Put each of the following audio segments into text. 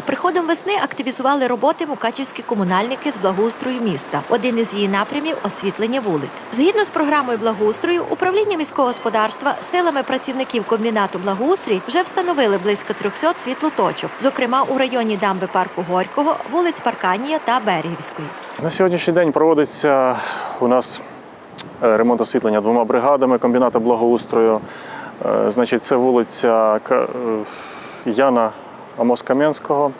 Із приходом весни активізували роботи мукачівські комунальники з благоустрою міста. Один із її напрямів освітлення вулиць. Згідно з програмою благоустрою, управління міського господарства силами працівників комбінату благоустрій вже встановили близько 300 світлоточок, зокрема у районі дамби парку Горького, вулиць Парканія та Берегівської. На сьогоднішній день проводиться у нас е, ремонт освітлення двома бригадами комбінату благоустрою. Е, Значить, це вулиця е, Яна Амос Кам'янського.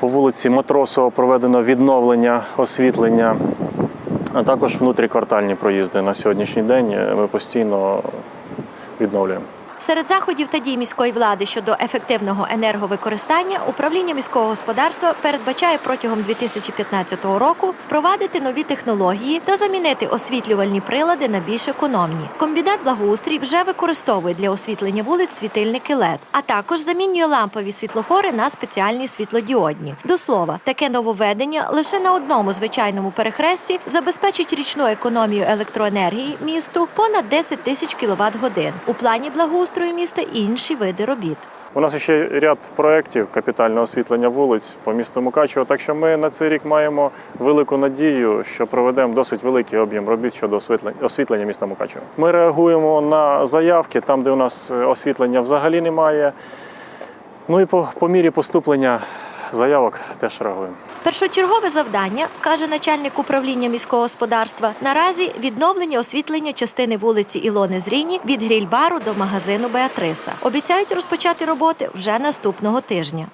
По вулиці Матросова проведено відновлення освітлення, а також внутріквартальні проїзди на сьогоднішній день е, ми постійно відновлюємо. Серед заходів та дій міської влади щодо ефективного енерговикористання управління міського господарства передбачає протягом 2015 року впровадити нові технології та замінити освітлювальні прилади на більш економні. Комбінат благоустрій вже використовує для освітлення вулиць світильники LED, а також замінює лампові світлофори на спеціальні світлодіодні. До слова, таке нововведення лише на одному звичайному перехресті забезпечить річну економію електроенергії місту понад 10 тисяч кВт годин. У плані благоустрою міста і інші види робіт. У нас ще ряд проєктів капітального освітлення вулиць по місту Мукачево, так що ми на цей рік маємо велику надію, що проведемо досить великий об'єм робіт щодо освітлення, освітлення міста Мукачево. Ми реагуємо на заявки там, де у нас е, освітлення взагалі немає. Ну і по, по мірі поступлення заявок теж реагуємо. Першочергове завдання, каже начальник управління міського господарства, наразі відновлення освітлення частини вулиці Ілони Зріні від грільбару до магазину Беатриса. Обіцяють розпочати роботи вже наступного тижня.